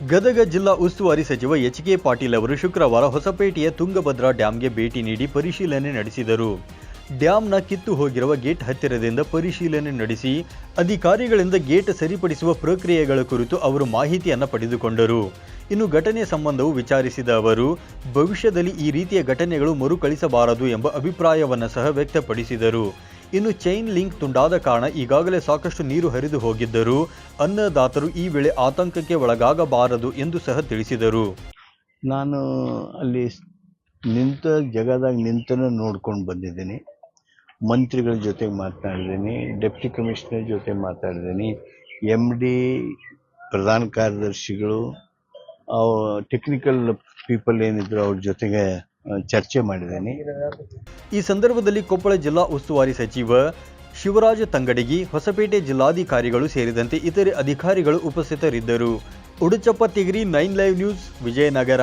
ಗದಗ ಜಿಲ್ಲಾ ಉಸ್ತುವಾರಿ ಸಚಿವ ಎಚ್ ಕೆ ಪಾಟೀಲ್ ಅವರು ಶುಕ್ರವಾರ ಹೊಸಪೇಟೆಯ ತುಂಗಭದ್ರಾ ಡ್ಯಾಂಗೆ ಭೇಟಿ ನೀಡಿ ಪರಿಶೀಲನೆ ನಡೆಸಿದರು. ಡ್ಯಾಂನ ಕಿತ್ತು ಹೋಗಿರುವ ಗೇಟ್ ಹತ್ತಿರದಿಂದ ಪರಿಶೀಲನೆ ನಡೆಸಿ, ಅಧಿಕಾರಿಗಳಿಂದ ಗೇಟ್ ಸರಿಪಡಿಸುವ ಪ್ರಕ್ರಿಯೆಗಳ ಕುರಿತು ಅವರು ಮಾಹಿತಿಯನ್ನು ಪಡೆದುಕೊಂಡರು. ಇನ್ನು ಘಟನೆ ಸಂಬಂಧವು ವಿಚಾರಿಸಿದ ಅವರು, ಭವಿಷ್ಯದಲ್ಲಿ ಈ ರೀತಿಯ ಘಟನೆಗಳು ಮರುಕಳಿಸಬಾರದು ಎಂಬ ಅಭಿಪ್ರಾಯವನ್ನು ಸಹ ವ್ಯಕ್ತಪಡಿಸಿದರು. ಇನ್ನು ಚೈನ್ ಲಿಂಕ್ ತುಂಡಾದ ಕಾರಣ ಈಗಾಗಲೇ ಸಾಕಷ್ಟು ನೀರು ಹರಿದು ಹೋಗಿದ್ದರು ಅನ್ನದಾತರು ಈ ವೇಳೆ ಆತಂಕಕ್ಕೆ ಒಳಗಾಗಬಾರದು ಎಂದು ಸಹ ತಿಳಿಸಿದರು. ನಾನು ಅಲ್ಲಿ ನಿಂತ ಜಾಗದಾಗ ನಿಂತನ ನೋಡ್ಕೊಂಡು ಬಂದಿದ್ದೀನಿ. ಮಂತ್ರಿಗಳ ಜೊತೆ ಮಾತನಾಡಿದ್ದೀನಿ ಡೆಪ್ಟಿ ಕಮಿಷನರ್ ಜೊತೆ ಮಾತಾಡಿದ್ದೀನಿ ಎಂ ಡಿ ಪ್ರಧಾನ ಕಾರ್ಯದರ್ಶಿಗಳು ಟೆಕ್ನಿಕಲ್ ಪೀಪಲ್ ಏನಿದ್ರು ಅವ್ರ ಜೊತೆಗೆ ಚರ್ಚೆ ಮಾಡಿದ್ದೇನೆ. ಈ ಸಂದರ್ಭದಲ್ಲಿ ಕೊಪ್ಪಳ ಜಿಲ್ಲಾ ಉಸ್ತುವಾರಿ ಸಚಿವ ಶಿವರಾಜ ತಂಗಡಗಿ, ಹೊಸಪೇಟೆ ಜಿಲ್ಲಾಧಿಕಾರಿಗಳು ಸೇರಿದಂತೆ ಇತರೆ ಅಧಿಕಾರಿಗಳು ಉಪಸ್ಥಿತರಿದ್ದರು. Uduchappa Tigri, nine live news, Vijayanagara.